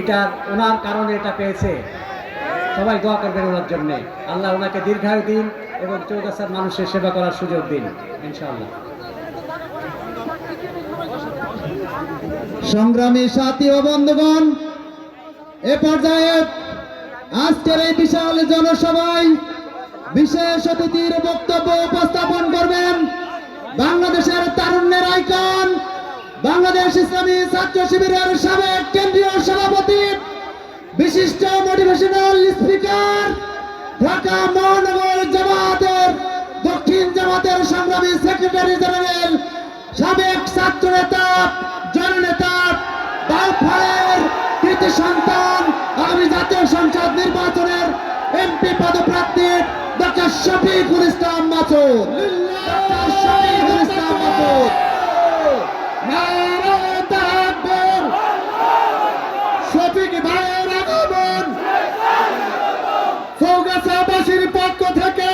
এটা ওনার কারণে এটা পেয়েছে। সবাই দোয়া করবেন ওনার জন্য। আল্লাহ ওনাকে দীর্ঘায়ু দিন এবং চৌগাছার মানুষের সেবা করার সুযোগ দিন, ইনশাআল্লাহ। সংগ্রামী সাথী ও বন্ধুগণ, এ পর্যায়ে আজকের এই বিশাল জনসভায় বিশেষ অতিথির বক্তব্য উপস্থাপন করবেন বাংলাদেশের তারুণ্যের আইকন বাংলাদেশ ইসলামী ছাত্র শিবিরের সাবেক কেন্দ্রীয় সভাপতি, বিশিষ্ট মোটিভেশনাল স্পিকার ঢাকা মহানগর জামাতের দক্ষিণ জামাতের সংগ্রামী সেক্রেটারি জেনারেল সাবেক ছাত্র নেতা জননেতা, বাউফায়ের কৃতি সন্তান, আগামী জাতীয় সংসদ নির্বাচনের এমপি পদপ্রার্থী ডক্টর শফিকুল ইসলাম মাসুদ ডক্টর শফিকুল ইসলাম শফিক ভাইয়ের আগমন। চৌগাছাবাসীর পক্ষ থেকে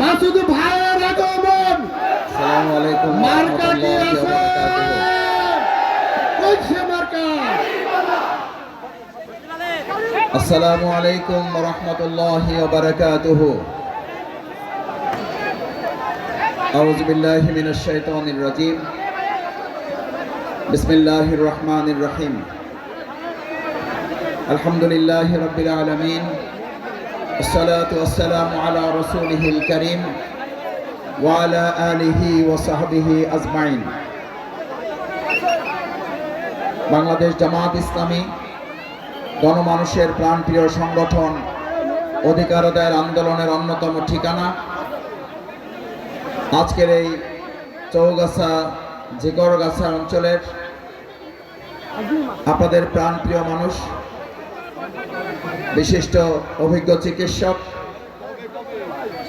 মাসুদ ভাইয়ের আগমন। আসসালামু আলাইকুম মার্কা কি রহমতুল্লাহি আছে? বারাকাতুহু। আসসালামু আলাইকুম রহমতুল্লাহি ওয়া বারাকাতুহু আউযু বিল্লাহি মিনাশ শাইতানির রাজীম বিসমিল্লাহির রহমানির রহিম আলহামদুলিল্লাহি রাব্বিল আলামিন والصلاة والسلام على رسوله الكريم وعلى آله وصحبه أجمعين বাংলাদেশ জামাত ইসলামী গণমানুষের প্রাণপ্রিয় সংগঠন অধিকার আদায়ের আন্দোলনের অন্যতম ঠিকানা আজকের এই চৌগাছা, জিগরগাছা অঞ্চলের আপনাদের প্রাণপ্রিয় মানুষ, বিশিষ্ট অভিজ্ঞ চিকিৎসক,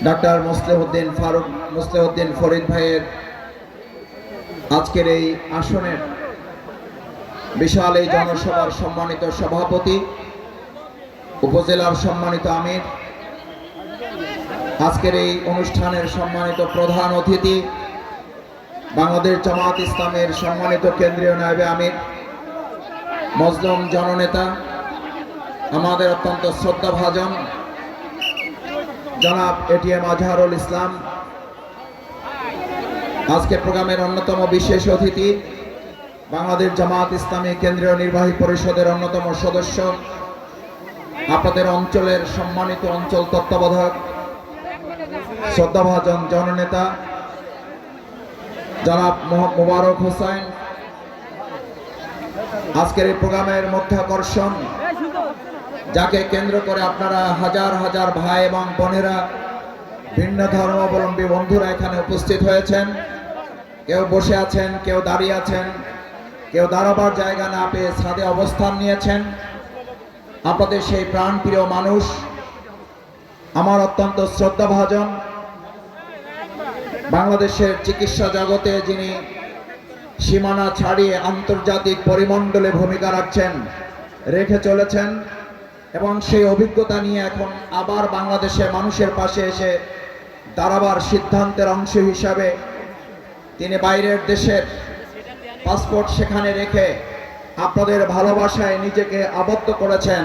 ডাক্তার মুসলিহউদ্দিন ফারুক মুসলিহউদ্দিন ফরিদ ভাইয়ের আজকের এই আসনের বিশাল এই জনসভার সম্মানিত সভাপতি, উপজেলার সম্মানিত আমির আজকের এই অনুষ্ঠানের সম্মানিত প্রধান অতিথি বাংলাদেশ জামাত ইসলামের সম্মানিত কেন্দ্রীয় নায়বে আমির, মজলুম জননেতা, আমাদের অত্যন্ত শ্রদ্ধাভাজন জনাব এটিএম আজহারুল ইসলাম। আজকে প্রোগ্রামের অন্যতম বিশেষ অতিথি বাংলাদেশ জামাত ইসলামী কেন্দ্রীয় নির্বাহী পরিষদের অন্যতম সদস্য। আপনাদের অঞ্চলের সম্মানিত অঞ্চল তত্ত্বাবধায়ক শ্রদ্ধাভাজন জননেতা জনাব মোবারক হোসেন, আজকের এই প্রোগ্রামের মধ্যাকর্ষণ যাকে কেন্দ্র করে আপনারা হাজার হাজার ভাই এবং বোনেরা ভিন্ন ধর্মাবলম্বী বন্ধুরা এখানে উপস্থিত হয়েছেন। কেউ বসে আছেন, কেউ দাঁড়িয়ে আছেন, কেউ দাঁড়াবার জায়গা না পেয়ে ছাদে অবস্থান নিয়েছেন। আপনাদের সেই প্রাণপ্রিয় মানুষ, আমার অত্যন্ত শ্রদ্ধাভাজন বাংলাদেশের চিকিৎসা জগতে যিনি সীমানা ছাড়িয়ে আন্তর্জাতিক পরিমণ্ডলে ভূমিকা রাখছেন, রেখে চলেছেন এবং সেই অভিজ্ঞতা নিয়ে এখন আবার বাংলাদেশের মানুষের পাশে এসে দাঁড়াবার সিদ্ধান্তের অংশ হিসাবে তিনি বাইরের দেশের পাসপোর্ট সেখানে রেখে আপনাদের ভালোবাসায় নিজেকে আবদ্ধ করেছেন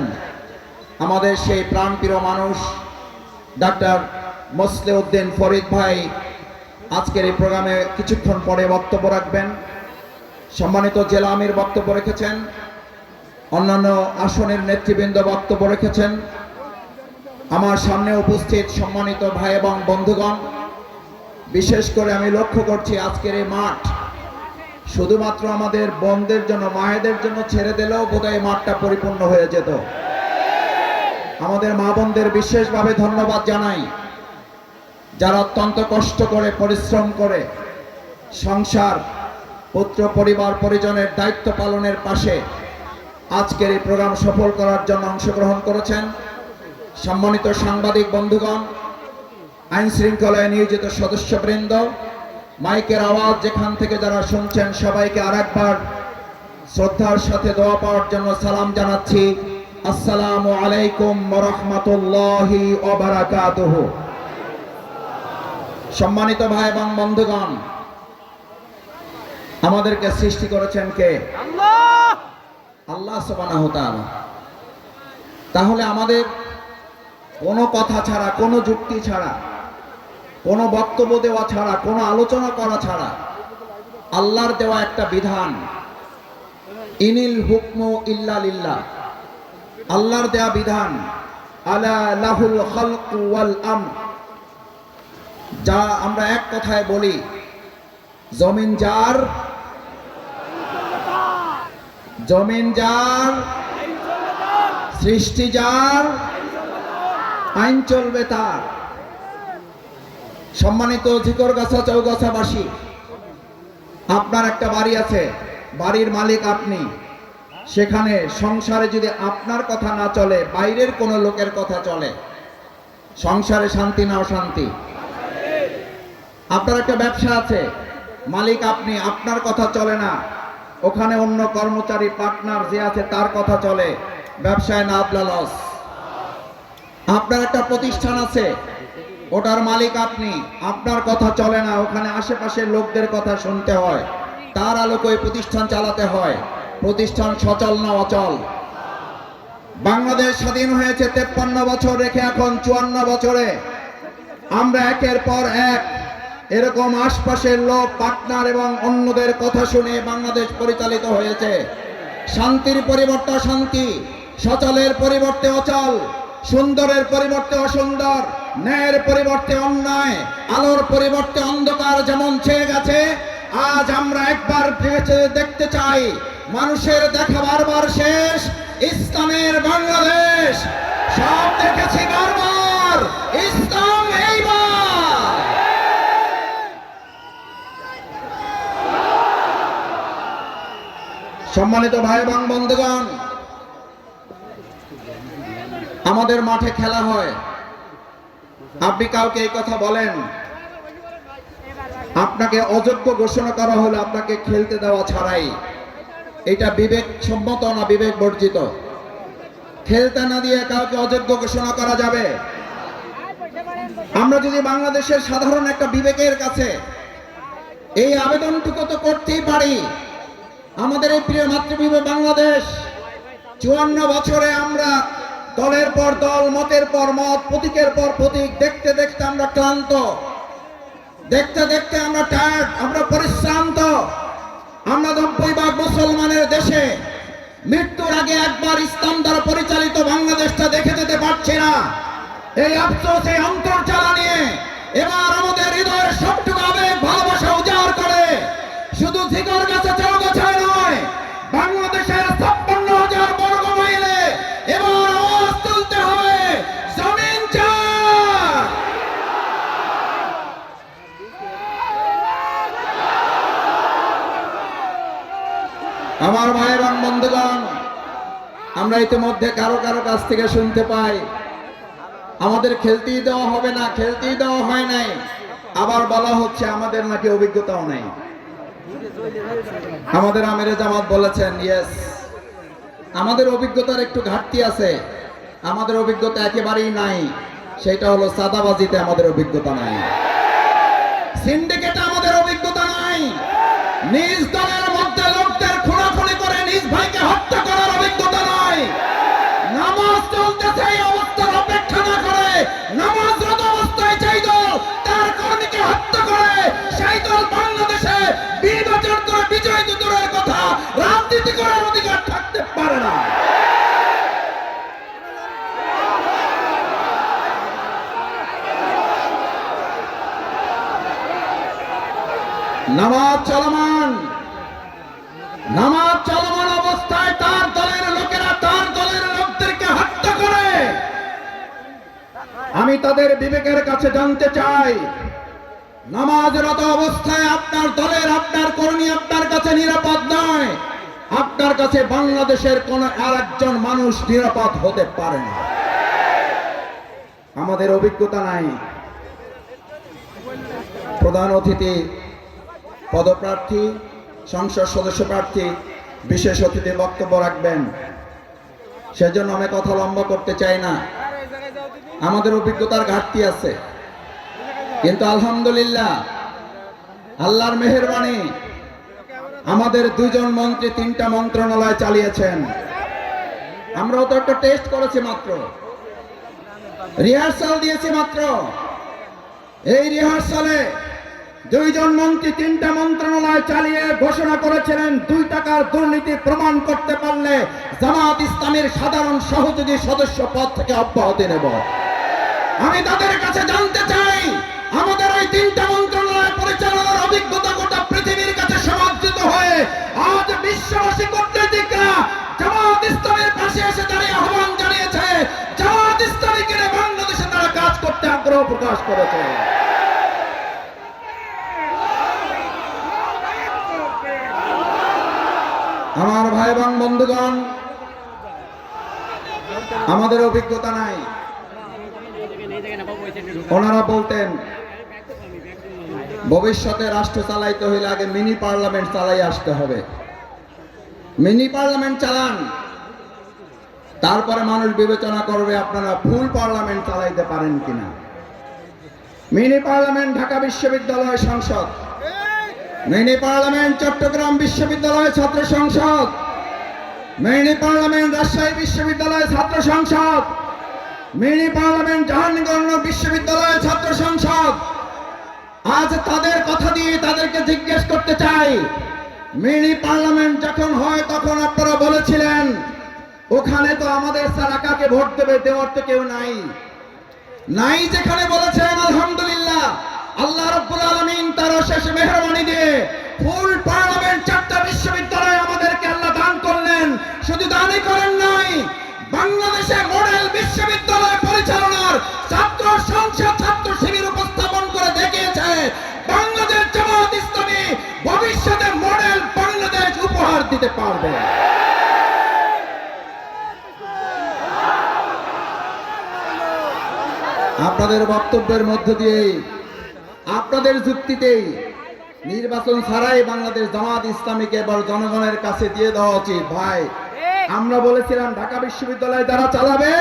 আমাদের সেই প্রাণপ্রিয় মানুষ ডাক্তার মোসলেউদ্দিন ফরিদ ভাই। আজকের এই প্রোগ্রামে কিছুক্ষণ পরে বক্তব্য রাখবেন। সম্মানিত জেলা আমির বক্তব্য রেখেছেন, অন্যান্য আসনের নেতৃবৃন্দ বক্তব্য রেখেছেন। আমার সামনে উপস্থিত সম্মানিত ভাই এবং বন্ধুগণ, বিশেষ করে আমি লক্ষ্য করছি আজকের এই মাঠ শুধুমাত্র আমাদের বোনদের জন্য, মায়েদের জন্য ছেড়ে দিলেও বোধহয় মাঠটা পরিপূর্ণ হয়ে যেত। আমাদের মা বোনদের বিশেষভাবে ধন্যবাদ জানাই। যারা অত্যন্ত কষ্ট করে, পরিশ্রম করে সংসার, পুত্র, পরিবার, পরিজনের দায়িত্ব পালনের পাশে আজকের এই প্রোগ্রাম সফল করার জন্য অংশগ্রহণ করেছেন সম্মানিত সাংবাদিক বন্ধুগণ, আইন শৃঙ্খলায় নিয়োজিত সদস্যবৃন্দ। মাইকের আওয়াজ যেখান থেকে যারা শুনছেন, সবাইকে আরেকবার শ্রদ্ধার সাথে দোয়া পাওয়ার জন্য সালাম জানাচ্ছি। আসসালামু আলাইকুম রহমতুল্লাহি সম্মানিত ভাই এবং বন্ধুগণ, আমাদেরকে সৃষ্টি করেছেন কে? আল্লাহ সুবহানাহু তাহলে আমাদের কোনো কথা ছাড়া, কোনো যুক্তি ছাড়া, কোনো বক্তব্য দেওয়া ছাড়া, কোনো আলোচনা করা ছাড়া আল্লাহর দেওয়া একটা বিধান, ইনিল হুকমু ইল্লা লিল্লাহ। আল্লাহর দেওয়া বিধান, আলা লাহুল খালকু যা আমরা এক কথায় বলি, জমিন যার জমিন যার, সৃষ্টি যার, আইন চলবে তার। সম্মানিত ঝিকরগাছা চৌগাছাবাসী, আপনার একটা বাড়ি আছে, বাড়ির মালিক আপনি। সেখানে সংসারে যদি আপনার কথা না চলে, বাইরের কোনো লোকের কথা চলে, সংসারে শান্তি না অশান্তি আপনার একটা ব্যবসা আছে। মালিক আপনি, আপনার কথা চলে না। ওখানে অন্য কর্মচারী, পার্টনার যে আছে, তার কথা চলে। ব্যবসায় না আপনার লস আপনার একটা প্রতিষ্ঠান আছে। ওটার মালিক আপনি, আপনার কথা চলে না। ওখানে আশেপাশের লোকদের কথা শুনতে হয়। তার আলোকে ওই প্রতিষ্ঠান চালাতে হয়। প্রতিষ্ঠান সচল না অচল? বাংলাদেশ স্বাধীন হয়েছে তেপ্পান্ন বছর রেখে এখন চুয়ান্ন বছরে। আমরা একের পর এক এরকম আশপাশের লোক, পার্টনার এবং অন্যদের কথা শুনে বাংলাদেশ পরিচালিত হয়েছে। শান্তির পরিবর্তে শান্তি, সচলের পরিবর্তে অচল, সুন্দরের পরিবর্তে অসুন্দর, ন্যায়ের পরিবর্তে অন্যায়, আলোর পরিবর্তে অন্ধকার যেমন ছেয়ে গেছে, আজ আমরা একবার দেখে- দেখতে চাই, মানুষের দেখা বারবার শেষ, ইসলামের বাংলাদেশ। সব দেখেছি বারবার, ইসলাম এইবার সম্মানিত ভাই এবং বন্ধুগণ, আমাদের মাঠে খেলা হয়। আপনি কাউকে এই কথা বলেন, আপনাকে অযোগ্য ঘোষণা করা হলো আপনাকে খেলতে দেওয়া ছাড়াই। এটা বিবেক সম্মত না বিবেক বর্জিত খেলতে না দিয়ে কাউকে অযোগ্য ঘোষণা করা যাবে? আমরা যদি বাংলাদেশের সাধারণ একটা বিবেকের কাছে এই আবেদনটুকু তো করতেই পারি আমাদের এই প্রিয় মাতৃভূমি বাংলাদেশ, চুয়ান্ন বছরে আমরা দলের পর দল, মতের পর মত, প্রতীকের পর প্রতীক, দেখতে দেখতে আমরা ক্লান্ত, দেখতে দেখতে আমরা টায়ার্ড আমরা পরিশ্রান্ত। আমরা নব্বই ভাগ মুসলমানের দেশে মৃত্যুর আগে একবার ইসলাম দ্বারা পরিচালিত বাংলাদেশটা দেখে যেতে পারছি না। এই আফসোস এই অন্তর্জালা নিয়ে এবার আমাদের হৃদয়ের সবটুকু আবেগ, ভালোবাসা আমার ভাই এবং বন্ধুগণ, আমরা ইতিমধ্যে কারও কারও কাছ থেকে শুনতে পাই, আমাদের খেলতেই দেওয়া হবে না, খেলতেই দেওয়া হয় নাই, আবার বলা হচ্ছে আমাদের নাকি অভিজ্ঞতাও নাই। আমাদের আমিরে জামাত বলেছেন ইয়েস আমাদের অভিজ্ঞতার একটু ঘাটতি আছে, আমাদের অভিজ্ঞতা একেবারেই নাই, সেটা হলো সাদাবাজিতে আমাদের অভিজ্ঞতা নাই। সিন্ডিকেটে আমাদের অভিজ্ঞতা নাই, নিজ দলের নামাজ চলমান। নামাজ চলমান অবস্থায় তার দলের লোকেরা তার দলের লোকদেরকে হত্যা করে। আমি তাদের বিবেকের কাছে জানতে চাই, নামাজরত অবস্থায় আপনার দলের, আপনার কর্মী আপনার কাছে নিরাপদ নয়। আপনার কাছে বাংলাদেশের কোন আর একজন মানুষ নিরাপদ হতে পারে না। আমাদের অভিজ্ঞতা নাই। প্রধান অতিথি পদপ্রার্থী, সংসদ সদস্য প্রার্থী বিশেষ অতিথি বক্তব্য রাখবেন। সেজন্য আমি কথা লম্বা করতে চাই না। আমাদের অভিজ্ঞতার ঘাটতি আছে। কিন্তু আলহামদুলিল্লাহ, আল্লাহর মেহেরবানি আমাদের দুজন মন্ত্রী তিনটা মন্ত্রণালয় চালিয়েছেন। আমরাও তো একটা টেস্ট করেছি মাত্র। রিহার্সাল দিয়েছি মাত্র। এই রিহার্সালে দুইজন মন্ত্রী তিনটা মন্ত্রণালয় চালিয়ে ঘোষণা করেছিলেন, দুই টাকার দুর্নীতি প্রমাণ করতে পারলে জামাত ইসলামের সাধারণ সহযোগী সদস্য পদ থেকে অব্যাহতি নেব। আমি তাদের কাছে জানতে চাই, আমাদের ওই তিনটা মন্ত্রণালয় পরিচালনার অভিজ্ঞতা গোটা পৃথিবীর কাছে সমাদৃত হয়ে আজ বিশ্ববাসী কূটনীতিকরা জামাত ইসলামের পাশে এসে দাঁড়িয়ে আহ্বান জানিয়েছে, জামাত ইসলামীকে বাংলাদেশে তারা কাজ করতে আগ্রহ প্রকাশ করেছে। আমার ভাই এবং বন্ধুগণ, আমাদের অভিজ্ঞতা নাই। ওনারা বলতেন, ভবিষ্যতে রাষ্ট্র চালাইতে হইলে আগে মিনি পার্লামেন্ট চালাই আসতে হবে। মিনি পার্লামেন্ট চালান, তারপরে মানুষ বিবেচনা করবে আপনারা ফুল পার্লামেন্ট চালাইতে পারেন কিনা। মিনি পার্লামেন্ট ঢাকা বিশ্ববিদ্যালয় সংসদ মিনি পার্লামেন্ট চট্টগ্রাম বিশ্ববিদ্যালয় ছাত্র সংসদ মিনি পার্লামেন্ট রাজশাহী বিশ্ববিদ্যালয় ছাত্র সংসদ মিনি পার্লামেন্ট জাহাঙ্গীরনগর বিশ্ববিদ্যালয় ছাত্র সংসদ আজ তাদের কথা দিয়ে তাদেরকে জিজ্ঞেস করতে চাই মিনি পার্লামেন্ট যখন হয় তখন আপনারা বলেছিলেন ওখানে তো আমাদের ছাড়া কাকে ভোট দেবে দেওয়ার তো কেউ নাই নাই যেখানে বলেছেন আলহামদুলিল্লাহ আল্লাহ রব্বুল আলামিন তার শেষ মেহরবানি দিয়ে ফুল পার্লামেন্ট চারটা বিশ্ববিদ্যালয় আমাদেরকে আল্লাহ দান করলেন। শুধু দানই করেন নাই, বাংলাদেশে মডেল বিশ্ববিদ্যালয় পরিচালনার ছাত্র সংসদ ছাত্র শিবির উপস্থাপন করে দেখিয়েছে, বাংলাদেশ জামাত ইসলামী ভবিষ্যতে মডেল বাংলাদেশ উপহার দিতে পারবে। আপনাদের বক্তব্যের মধ্য দিয়েই আপনাদের যুক্তিতেই নির্বাচন ছাড়াই বাংলাদেশ জামাত ইসলামীকে এবার জনগণের কাছে দিয়ে দেওয়া উচিত। ভাই, আমরা বলেছিলাম ঢাকা বিশ্ববিদ্যালয় যারা চালাবে,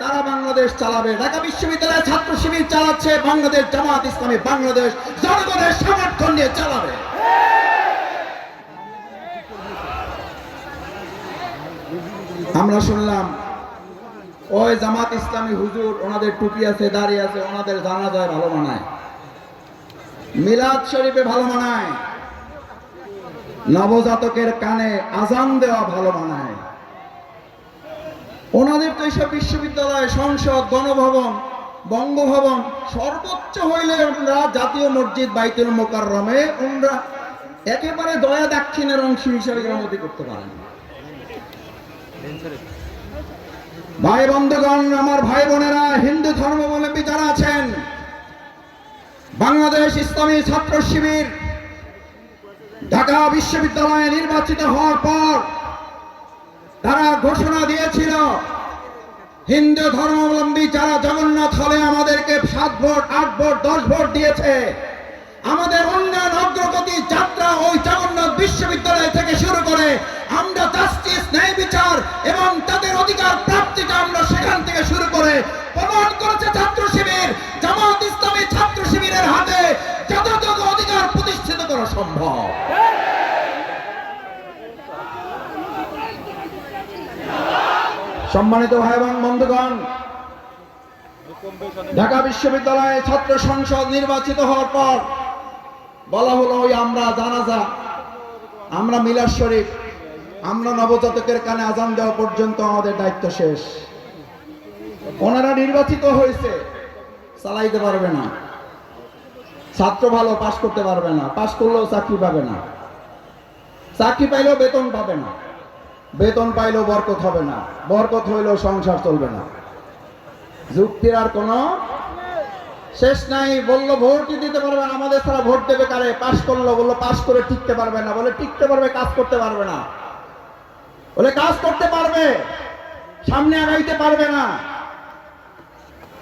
তারা বাংলাদেশ চালাবে। ঢাকা বিশ্ববিদ্যালয় ছাত্র শিবির চালাচ্ছে, বাংলাদেশ জামাত ইসলামী বাংলাদেশ জনগণের সমর্থন নিয়ে চালাবে। আমরা শুনলাম, ওই জামাত ইসলামী হুজুর, ওনাদের টুপি আছে দাঁড়িয়ে আছে, ওনাদের জানা যায় ভালো মানায়। মিলাদ শরীফে ভালো মানায়। নবজাতকের কানে আজান দেওয়া ভালো মানায়। ওনাদের তো এইসব বিশ্ববিদ্যালয় সংসদ, গণভবন, বঙ্গভবন সর্বোচ্চ হইলে ওনারা জাতীয় মসজিদ বাইতুল মোকাররমে ওনারা একেবারে দয়া দাক্ষিণের অংশ হিসেবে গ্রহণতি করতে পারেন ভাই বন্ধুগণ, আমার ভাই বোনেরা, হিন্দু ধর্মাবলম্বী যারা আছেন বাংলাদেশ ইসলামী ছাত্র শিবির ঢাকা বিশ্ববিদ্যালয়ে নির্বাচিত হওয়ার পর তারা ঘোষণা দিয়েছিল, হিন্দু ধর্মাবলম্বী যারা জগন্নাথ হলে আমাদেরকে সাত ভোট, আট ভোট, দশ ভোট দিয়েছে, আমাদের উন্নয়ন অগ্রগতি যাত্রা ওই সম্মানিত ভাই এবং বন্ধুগণ, ঢাকা বিশ্ববিদ্যালয়ে ছাত্র সংসদ নির্বাচিত হওয়ার পর বলা হলো, ওই আমরা জানাজা, আমরা মিলার শরীফ, আমরা নবজাতকের কানে আজান দেওয়া পর্যন্ত আমাদের দায়িত্ব শেষ। ওনারা নির্বাচিত হয়েছে, চালাইতে পারবে না। ছাত্র ভালো পাশ করতে পারবে না, পাশ করলেও চাকরি পাবে না। চাকরি পাইলেও বেতন পাবে না। বেতন পাইলেও বরকত হবে না। বরকত হইলেও সংসার চলবে না। যুক্তির আর কোনো শেষ নাই। বলল, ভোটই দিতে পারবে না। আমাদের ছাড়া ভোট দেবে কারে? পাশ করল। বলল, পাশ করে টিকতে পারবে না। বলে, টিকতে পারবে, কাজ করতে পারবে না। বলে, কাজ করতে পারবে, সামনে আগাইতে পারবে না।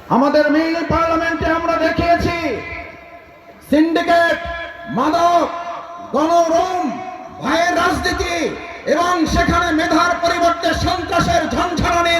আমাদের মিনি পার্লামেন্টে আমরা দেখিয়েছি, সিন্ডিকেট, মাদক, গণরুম ভয়ের রাজনীতি এবং সেখানে মেধার পরিবর্তে সন্ত্রাসের ঝঞ্ঝারণের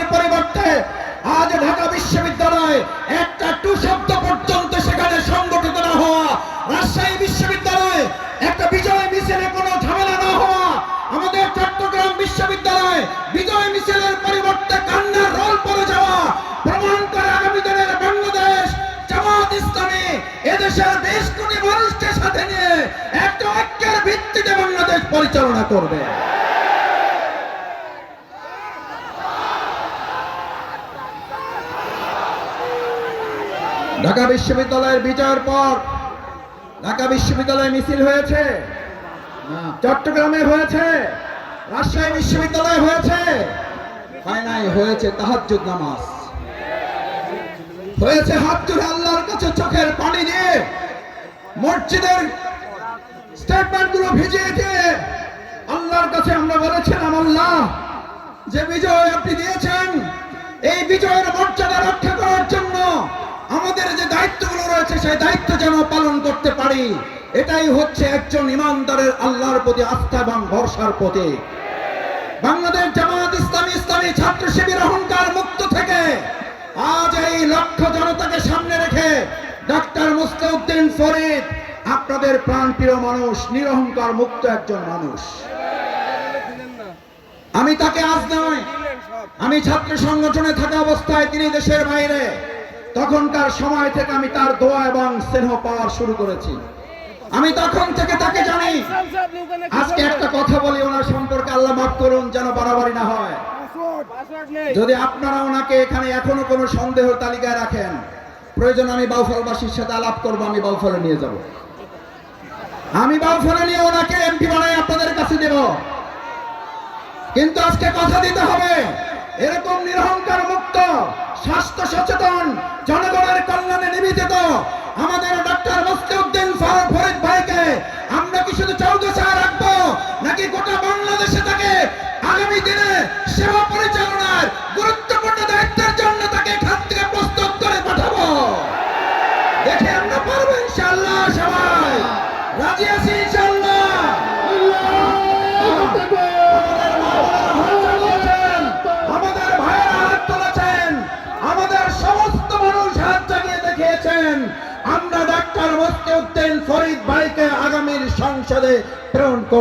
বিশ্ববিদ্যালয়ের বিজয়ের পর ঢাকা বিশ্ববিদ্যালয়ে মিছিল হয়েছে। চট্টগ্রামে হয়েছে। রাজশাহী বিশ্ববিদ্যালয়ে হয়েছে। হয় হয়েছে তাহাজ্জুদ নামাজ। হয়েছে হাত জোড়ে আল্লাহর কাছে চোখের পানি দিয়ে মসজিদের স্টেটমেন্টগুলো ভিজিয়ে দিয়ে আল্লাহর কাছে আমরা বলেছিলাম, আল্লাহ, যে বিজয় আপনি দিয়েছেন, এই বিজয়ের মর্যাদা রক্ষা করার জন্য আমাদের যে দায়িত্বগুলো রয়েছে, সেই দায়িত্ব যেন পালন করতে পারি। এটাই হচ্ছে একজন ইমানদারের আল্লাহর প্রতি আস্থা এবং ভরসার প্রতীক। বাংলাদেশ জামাত ইসলামী ইসলামী ছাত্র শিবির অহংকার মুক্ত থেকে আজ এই লক্ষ্য জনতাকে সামনে রেখে ডাক্তার মুস্তাউদ্দিন ফরিদ, আপনাদের প্রাণপ্রিয় মানুষ, নিরহংকার মুক্ত একজন মানুষ। আমি তাকে আজ নয়, আমি ছাত্র সংগঠনে থাকা অবস্থায় তিনি দেশের বাইরে তখনকার সময় থেকে আমি তার দোয়া এবং স্নেহ পাওয়া শুরু করেছি। আমি তখন থেকে তাকে জানি। আজকে একটা কথা বলি ওনার সম্পর্কে, আল্লাহ মাফ করুন যেন বাড়াবাড়ি না হয়। যদি আপনারা ওনাকে এখানে এখনও কোনো সন্দেহ তালিকায় রাখেন, প্রয়োজন আমি বাউফলবাসীর সাথে আলাপ করব, আমি বাউফলে নিয়ে যাব। আমি বাউফলে নিয়ে ওনাকে এমপি বানাই আপনাদের কাছে দেব। কিন্তু আজকে কথা দিতে হবে। এরকম নিরহংকার মুক্ত স্বাস্থ্য সচেতন জনগণের কল্যাণে নিবেদিত। আমাদের ডক্টর মুস্তিউদ্দিন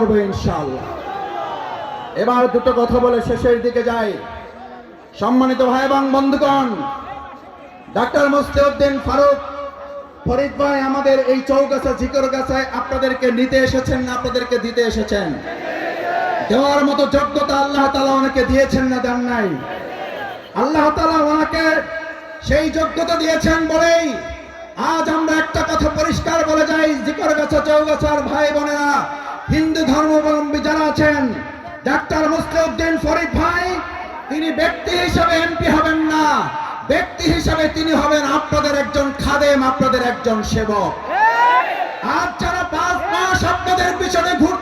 করব ইনশাআল্লাহ। এবার দুটো কথা বলে শেষের দিকে যাই। সম্মানিত ভাই এবং বন্ধুগণ, ডাক্তার মুস্তিউদ্দিন ফারুক ফরিদ ভাই আমাদের এই চৌগাছা জিকর গাছায় আপনাদেরকে নিতে এসেছেন না, আপনাদেরকে দিতে এসেছেন? দেওয়ার মতো যোগ্যতা আল্লাহ তালা ওনাকে দিয়েছেন না, দেন নাই। আল্লাহ তালা ওনাকে সেই যোগ্যতা দিয়েছেন বলেই আজ আমরা একটা কথা পরিষ্কার বলে যাই জিকর গাছা চৌগাছার ভাই বোনেরা হিন্দু ধর্মাবলম্বী যারা আছেন ডাক্তার মুসলিউদ্দিন ফরিদ ভাই তিনি ব্যক্তি হিসাবে এমপি হবেন না। ব্যক্তি হিসাবে তিনি হবেন আপনাদের একজন খাদেম আপনাদের একজন সেবক। আর যারা পাঁচ মাস আপনাদের পিছনে ঘুরছে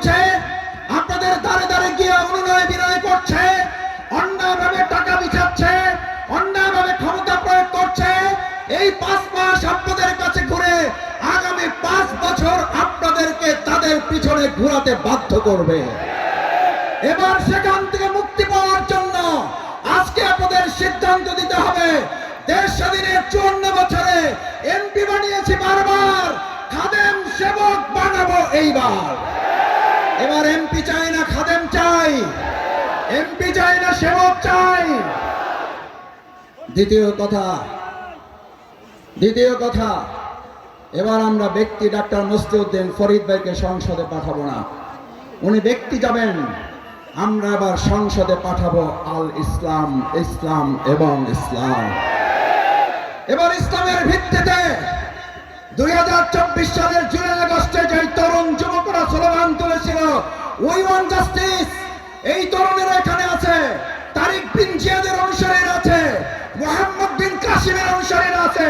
তাদের পিছনে ঘোরাতে বাধ্য করবে। এবার সেখান থেকে মুক্তি পাওয়ার জন্য আজকে আপনাদের সিদ্ধান্ত দিতে হবে। দেশ স্বাধীনের চুয়ান্ন বছরে এমপি বানিয়েছি বারবার, খাদেম সেবক বানাবো এইবার। এবার এমপি চাই না খাদেম চাই এমপি চাই না সেবক চাই। দ্বিতীয় কথা দ্বিতীয় কথা এবার আমরা ব্যক্তি ডাক্তার মুস্তিউদ্দিন ফরিদ ভাইকে সংসদে পাঠাবো না। উনি ব্যক্তি যাবেন, আমরা এবার সংসদে পাঠাবো আল ইসলাম ইসলাম এবং ইসলাম। এবার ইসলামের ভিত্তিতে দুই হাজার চব্বিশ সালের জুলাই আগস্টে যে তরুণ যুবকরা স্লোগান তুলেছিল উই ওয়ান জাস্টিস এই তরুণেরা এখানে আছে। তারিক বিন জিয়াদের অনুসারীরা আছে, মোহাম্মদ বিন কাসিমের অনুসারীরা আছে।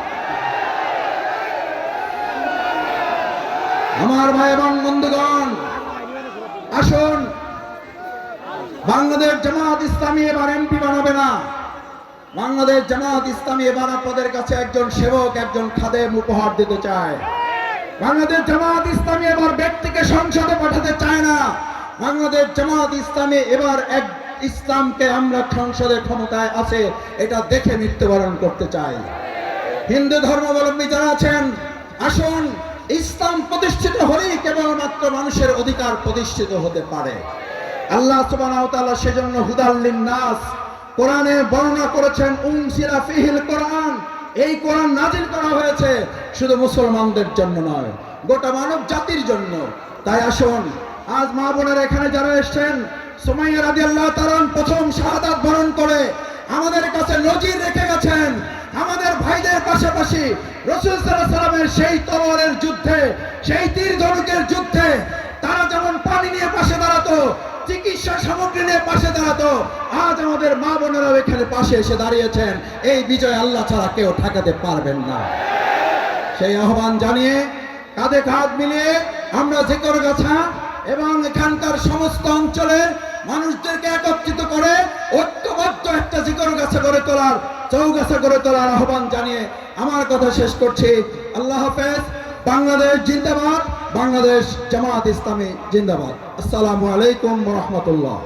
আমার ভাই এবং বন্ধুগণ, আসুন। বাংলাদেশ জামাত ইসলামী এবার এমপি বানাবে না। বাংলাদেশ জামাত ইসলামী এবার আপনাদের কাছে একজন সেবক, একজন খাদেম উপহার দিতে চায়। বাংলাদেশ জামাত ইসলামী এবার ব্যক্তিকে সংসদে পাঠাতে চায় না। বাংলাদেশ জামাত ইসলামী এবার এক ইসলামকে আমরা সংসদে ক্ষমতায় আছে, এটা দেখে মৃত্যুবরণ করতে চাই। হিন্দু ধর্মাবলম্বী যারা আছেন, আসুন। ইসলাম প্রতিষ্ঠিত হলেই কেবলমাত্র মানুষের অধিকার প্রতিষ্ঠিত হতে পারে? আল্লাহ তাআলা সেজন্য হুদাল্লিন নাস কোরআনে বর্ণনা করেছেন, উনসিরা ফিহিল কোরআন। এই কোরআন নাজিল করা হয়েছে শুধু মুসলমানদের জন্য নয়, গোটা মানব জাতির জন্য। তাই আসুন, আজ মা বোনেরা এখানে যারা এসেছেন, সুমাইয়া রাদিয়াল্লাহু তাআলা প্রথম শাহাদাত বরণ করে আমাদের কাছে নজির রেখে গেছেন। আমাদের ভাইদের পাশাপাশি রসুল সাল্লামের সেই তলোয়ারের যুদ্ধে, সেই তীর ধনুকের যুদ্ধে তারা যেমন পানি নিয়ে পাশে দাঁড়াতো, চিকিৎসা সামগ্রী নিয়ে পাশে দাঁড়াতো, আজ আমাদের মা বোনেরাও এখানে পাশে এসে দাঁড়িয়েছেন। এই বিজয় আল্লাহ ছাড়া কেউ ঠেকাতে পারবেন না। সেই আহ্বান জানিয়ে কাঁধে কাঁধ মিলিয়ে আমরা জিকর গাছা এবং এখানকার সমস্ত অঞ্চলের মানুষদেরকে একত্রিত করে ঐক্যবদ্ধ একটা জিকর গাছে গড়ে তোলার চৌগাছা গড়ে তোলার আহ্বান জানিয়ে আমার কথা শেষ করছি। আল্লাহ হাফেজ, বাংলাদেশ জিন্দাবাদ, বাংলাদেশ জামাত ইসলামী জিন্দাবাদ। আসসালামু আলাইকুম রহমতুল্লাহ।